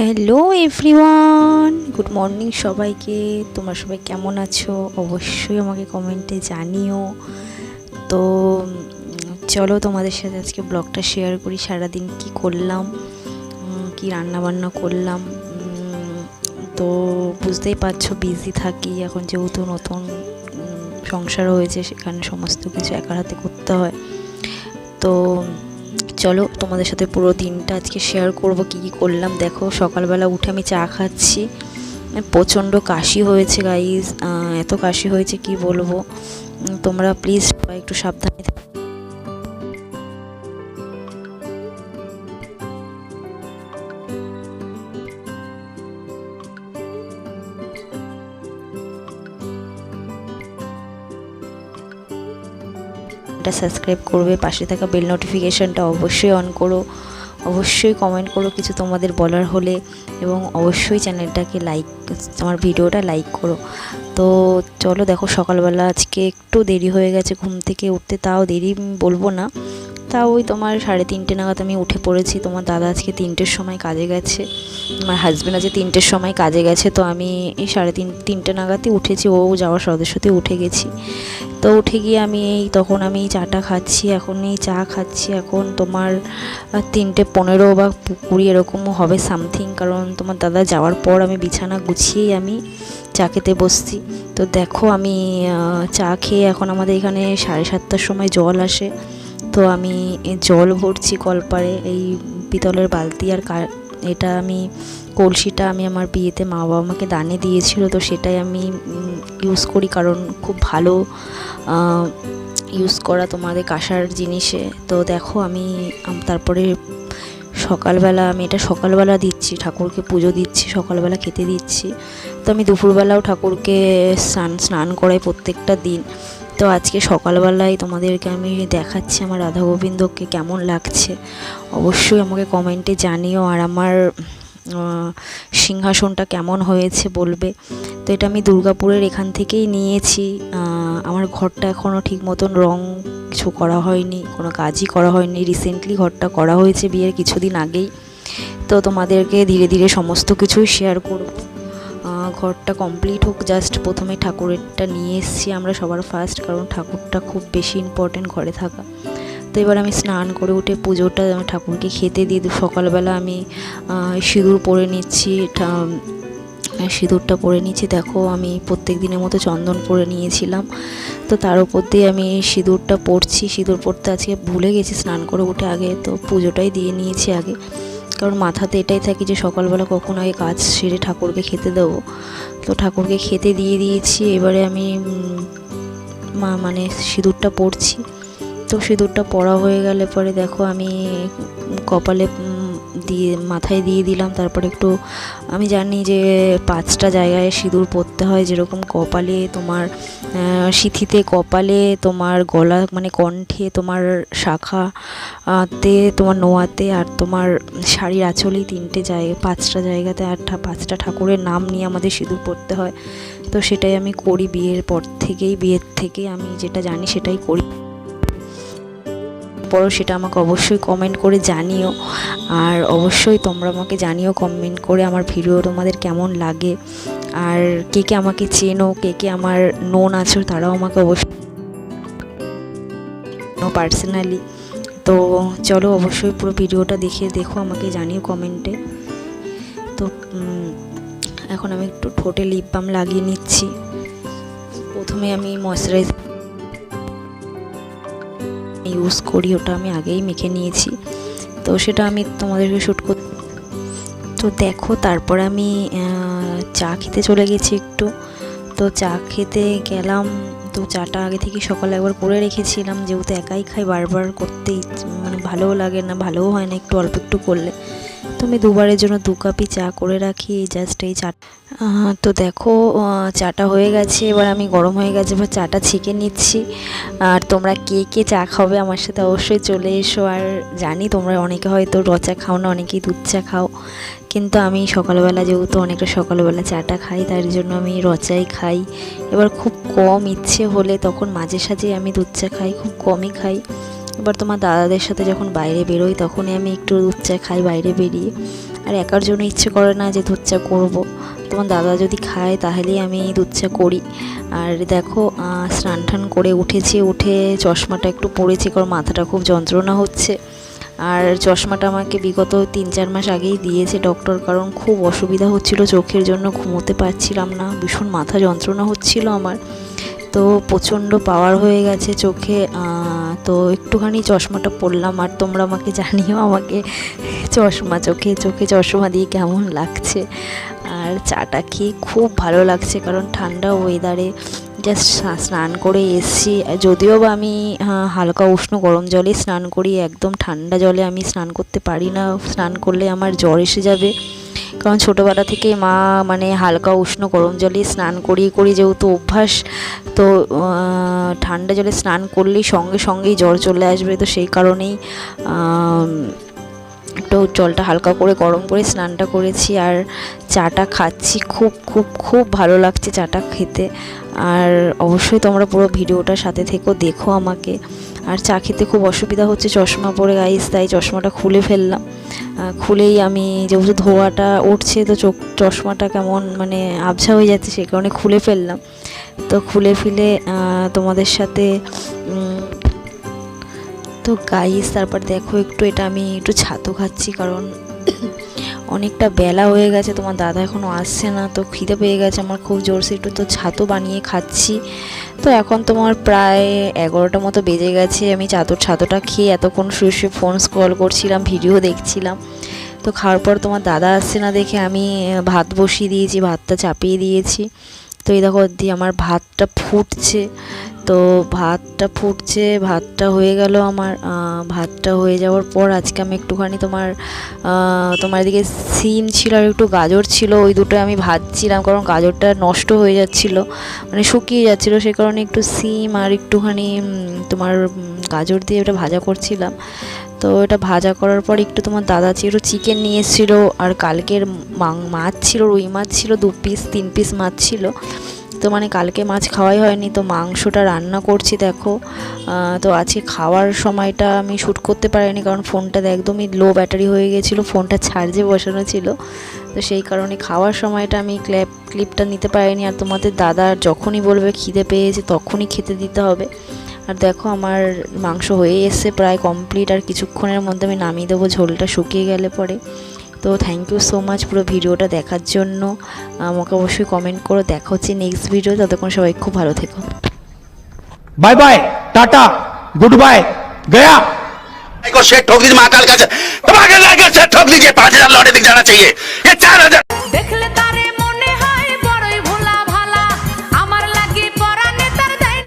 Hello everyone good morning সবাইকে। তোমরা সবাই কেমন আছো? অবশ্যই আমাকে কমেন্টে জানিও। তো, চলো তোমাদের সাথে আজকে ব্লগটা শেয়ার করি। সারাদিন কি করলাম? কি রান্না বান্না করলাম তো বুঝতেই পারছ বিজি থাকি। এখন যেহেতু নতুন সংসার হয়েছে, সেখানে সমস্ত কিছু একার হাতে করতে হয়। তো চলো তোমাদের সাথে পুরো দিনটা আজকে শেয়ার করব, কি কী করলাম। দেখো, সকালবেলা উঠে আমি চা খাচ্ছি। প্রচণ্ড কাশি হয়েছে গাইজ এত কাশি হয়েছে, কি বলব? তোমরা প্লিজ একটু সাবধানে এটা সাবস্ক্রাইব করবে, পাশে থাকা বেল নোটিফিকেশানটা অবশ্যই অন করো, অবশ্যই কমেন্ট করো কিছু তোমাদের বলার হলে এবং অবশ্যই চ্যানেলটাকে লাইক আমার ভিডিওটা লাইক করো। তো চলো দেখো সকালবেলা আজকে একটু দেরি হয়ে গেছে, ঘুম থেকে উঠতে তাও দেরি বলব না। তাও ওই তোমার সাড়ে তিনটে নাগাদ আমি উঠে পড়েছি। তোমার দাদা আজকে তিনটের সময় কাজে গেছে। আমার হাজব্যান্ড আজকে তিনটের সময় কাজে গেছে। তো আমি এই সাড়ে তিন, তিনটে নাগাদই উঠেছি। ও যাওয়ার সদস্যতে উঠে গেছি। তো উঠে গিয়ে আমি এই তখন আমি চাটা খাচ্ছি, এখন এই চা খাচ্ছি, এখন তোমার তিনটে পনেরো বা কুড়ি এরকমও হবে সামথিং কারণ তোমার দাদা যাওয়ার পর আমি বিছানা গুছিয়েই আমি চা খেতে বসছি। তো দেখো আমি চা খেয়ে এখন আমাদের এখানে সাড়ে সাতটার সময় জল আসে। তো আমি জল ভরছি কলপারে, এই পিতলের বালতি আর এটা আমি, কলসিটা আমি আমার বিয়েতে মা বাবা আমাকে দানে দিয়েছিল, তো সেটাই আমি ইউজ করি কারণ খুব ভালো ইউজ করা তোমাদের কাঁসার জিনিসে। তো দেখো আমি, তারপরে সকালবেলা আমি এটা সকালবেলা দিচ্ছি, ঠাকুরকে পুজো দিচ্ছি, সকালবেলা খেতে দিচ্ছি। তো আমি দুপুরবেলাও ঠাকুরকে স্নান স্নান করাই প্রত্যেকটা দিন। তো আজকে সকালবেলায় তোমাদেরকে আমি দেখাচ্ছি আমার রাধা গোবিন্দকে কেমন লাগছে। অবশ্যই আমাকে কমেন্টে জানিও আর আমার সিংহাসনটা কেমন হয়েছে বলবে। তো এটা আমি দুর্গাপুরের এখান থেকেই নিয়েছি। আমার ঘরটা এখনও ঠিক মতন রং কিছু করা হয়নি, কোনো কাজই করা হয়নি। রিসেন্টলি ঘরটা করা হয়েছে বিয়ের কিছুদিন আগেই। তো তোমাদেরকে ধীরে ধীরে সমস্ত কিছুই শেয়ার করব। ঘরটা কমপ্লিট হোক জাস্ট প্রথমে ঠাকুরেরটা নিয়ে এসেছি আমরা সবার ফার্স্ট কারণ ঠাকুরটা খুব বেশি ইম্পর্টেন্ট ঘরে থাকা। তো এবার আমি স্নান করে উঠে পুজোটা ঠাকুরকে খেতে দিয়ে সকালবেলা আমি সিঁদুর পরে নিচ্ছি সিঁদুরটা পরে নিচ্ছি। দেখো আমি প্রত্যেক দিনের মতো চন্দন পরে নিয়েছিলাম। তো তার উপর দিয়ে আমি সিঁদুরটা পরছি। সিঁদুর পরতে আজকে ভুলে গেছি স্নান করে উঠে আগে, তো পুজোটাই দিয়ে নিয়েছি আগে। কারণ মাথাতে এটাই থাকে যে সকালবেলা কখন আগে কাজ সেরে ঠাকুরকে খেতে দেবো। তো ঠাকুরকে খেতে দিয়ে দিয়েছি, এবারে আমি মা মানে সিঁদুরটা পড়ছি। তো সিঁদুরটা পড়া হয়ে গেলে পরে দেখো আমি কপালে দিয়ে মাথায় দিয়ে দিলাম তারপরে একটু আমি জানি যে পাঁচটা জায়গায় সিঁদুর পরতে হয় যেরকম কপালে তোমার সিথিতে কপালে তোমার গলা মানে কণ্ঠে তোমার শাখা আহ, তে তোমার নোয়াতে আর তোমার শাড়ির আঁচলেই তিনটে জায়গা পাঁচটা জায়গাতে আর পাঁচটা ঠাকুরের নাম নিয়ে আমাদের সিঁদুর পরতে হয়। তো সেটাই আমি করি বিয়ের পর থেকেই বিয়ের থেকে আমি যেটা জানি সেটাই করি। পরও সেটা আমাকে অবশ্যই কমেন্ট করে জানিও। আর অবশ্যই তোমরা আমাকে জানিও কমেন্ট করে আমার ভিডিও তোমাদের কেমন লাগে। আর কে কে আমাকে চেনো, কে কে আমার নোন আছো, তারাও আমাকে অবশ্যই পার্সোনালি তো চলো, অবশ্যই পুরো ভিডিওটা দেখে দেখো, আমাকে জানিও কমেন্টে তো এখন আমি একটু ঠোঁটে লিপ বাম লাগিয়ে নিচ্ছি। প্রথমে আমি ময়শ্চারাইজ ইউজ করি, ওটা আমি আগেই মেখে নিয়েছি। তো সেটা আমি তোমাদেরকে শ্যুট কর, তো দেখো, তারপর আমি চা খেতে চলে গেছি একটু। তো চা খেতে গেলাম, তো চাটা আগে থেকে সকালে একবার করে রেখেছিলাম। যেহেতু একাই খাই, বারবার করতে মানে ভালোও লাগে না, ভালোও হয় না একটু অল্প একটু করলে। তো আমি দুবারের জন্য দু কাপই চা করে রাখি জাস্ট এই চা তো দেখো চাটা হয়ে গেছে, এবার আমি গরম হয়ে গেছে, এবার চাটা ছেঁকে নিচ্ছি। আর তোমরা কে কে চা খাবে আমার সাথে অবশ্যই চলে এসো। আর জানি তোমরা অনেকে হয়তো র চা খাও না, অনেকেই দুধ চা খাও। কিন্তু আমি সকালবেলা যেহেতু অনেকটা সকালবেলা চাটা খাই, তার জন্য আমি রচাই খাই। এবার খুব কম ইচ্ছে হলে তখন মাঝে সাঝে আমি দুধ চা খাই, খুব কমই খাই। এবার তোমার দাদাদের সাথে যখন বাইরে বেরোই, তখনই আমি একটু দুধ চা খাই বাইরে বেরিয়ে। আর একার জন্য ইচ্ছে করে না যে দুধ চা করব। তোমার দাদা যদি খায়, তাহলেই আমি দুধ চা করি। আর দেখো স্নান টান করে উঠেছি, উঠে চশমাটা একটু পড়েছি কারণ মাথাটা খুব যন্ত্রণা হচ্ছে। আর চশমাটা আমাকে বিগত তিন চার মাস আগেই দিয়েছে ডক্টর, কারণ খুব অসুবিধা হচ্ছিল, চোখের জন্য ঘুমোতে পারছিলাম না। ভীষণ মাথা যন্ত্রণা হচ্ছিল আমার। তো প্রচণ্ড পাওয়ার হয়ে গেছে চোখে তো একটুখানি চশমাটা পরলাম আর তোমরা আমাকে জানিও আমাকে চশমা, চোখে চোখে চশমা দিয়ে কেমন লাগছে। আর চাটা খেয়ে খুব ভালো লাগছে কারণ ঠান্ডা ওয়েদারে জাস্ট স্নান করে এসছি। যদিও বা আমি হালকা উষ্ণ গরম জলে স্নান করি, একদম ঠান্ডা জলে আমি স্নান করতে পারি না। স্নান করলে আমার জ্বর এসে যাবে। কারণ ছোটোবেলা থেকে মা মানে হালকা উষ্ণ গরম জলে স্নান করিয়ে করি যেহেতু অভ্যাস, তো ঠান্ডা জলে স্নান করলেই সঙ্গে সঙ্গেই জ্বর চলে আসবে। তো সেই কারণেই একটু জলটা হালকা করে গরম করে স্নানটা করেছি আর চাটা খাচ্ছি। খুব খুব খুব ভালো লাগছে চাটা খেতে। আর অবশ্যই তোমরা পুরো ভিডিওটার সাথে থেকেও দেখো আমাকে। আর চা খেতে খুব অসুবিধা হচ্ছে, চশমা পরে গাইস তাই চশমাটা খুলে ফেললাম। খুলেই আমি যেহেতু ধোয়াটা উঠছে, তো চোখ, চশমাটা কেমন মানে আবছা হয়ে যাচ্ছে, সেই কারণে খুলে ফেললাম। তো খুলে ফেলে তোমাদের সাথে তো গাইস তারপর দেখো একটু এটা আমি একটু ছাতু খাচ্ছি, কারণ অনেকটা বেলা হয়ে গেছে, তোমার দাদা এখনও আসছে না, তো খিদে পেয়ে গেছে, আমার খুব জোরসে একটু তো ছাতু বানিয়ে খাচ্ছি। তো এখন তোমার প্রায় এগারোটা মতো বেজে গেছে, আমি চাদর ছাতুটা খেয়ে এতক্ষণ শুয়ে শুয়ে ফোন স্ক্রল করছিলাম ভিডিও দেখছিলাম। তো খাওয়ার পর তোমার দাদা আসছে না দেখে আমি ভাত বসিয়ে দিয়েছি, ভাতটা চাপিয়ে দিয়েছি। তো এই দেখো দিয়ে আমার ভাতটা ফুটছে। তো ভাতটা ফুটছে, ভাতটা হয়ে গেল আমার ভাতটা হয়ে যাওয়ার পর আজকে আমি একটুখানি তোমার তোমার এদিকে সিম ছিল আর একটু গাজর ছিল, ওই দুটো আমি ভাজছিলাম কারণ গাজরটা নষ্ট হয়ে যাচ্ছিল মানে শুকিয়ে যাচ্ছিল, সে কারণে একটু সিম আর একটুখানি তোমার গাজর দিয়ে ওটা ভাজা করছিলাম। তো এটা ভাজা করার পর একটু তোমার দাদা ছিল চিকেন নিয়ে এসেছিল, আর কালকের মাছ ছিল, রুই মাছ ছিল, দু পিস তিন পিস মাছ ছিল। তো মানে কালকে মাছ খাওয়াই হয়নি, তো মাংসটা রান্না করছি দেখো। তো আজকে খাওয়ার সময়টা আমি শ্যুট করতে পারিনি কারণ ফোনটা একদমই লো ব্যাটারি হয়ে গেছিল ফোনটা চার্জে বসানো ছিল। তো সেই কারণে খাওয়ার সময়টা আমি ক্ল্যাপ ক্লিপটা নিতে পারিনি। আর তোমাদের দাদা যখনই বলবে খিদে পেয়েছে তখনই খেতে দিতে হবে। আর দেখো আমার মাংস হয়ে এসছে প্রায় কমপ্লিট আর কিছুক্ষণের মধ্যে আমি নামিয়ে দেবো, ঝোলটা শুকিয়ে গেলে পরে। তো থ্যাংক ইউ সো মাচ পুরো ভিডিওটা দেখার জন্য আমাকে অবশ্যই কমেন্ট করো দেখা হচ্ছে নেক্সট ভিডিও ততক্ষণ সবাই খুব ভালো থেকো bye bye tata good bye गया को शेट ठोक दीजिए महाकाल का दबा के लाकर शेट ठोक दीजिए पांच हजार लौटे दिख जाना चाहिए ये चार हजार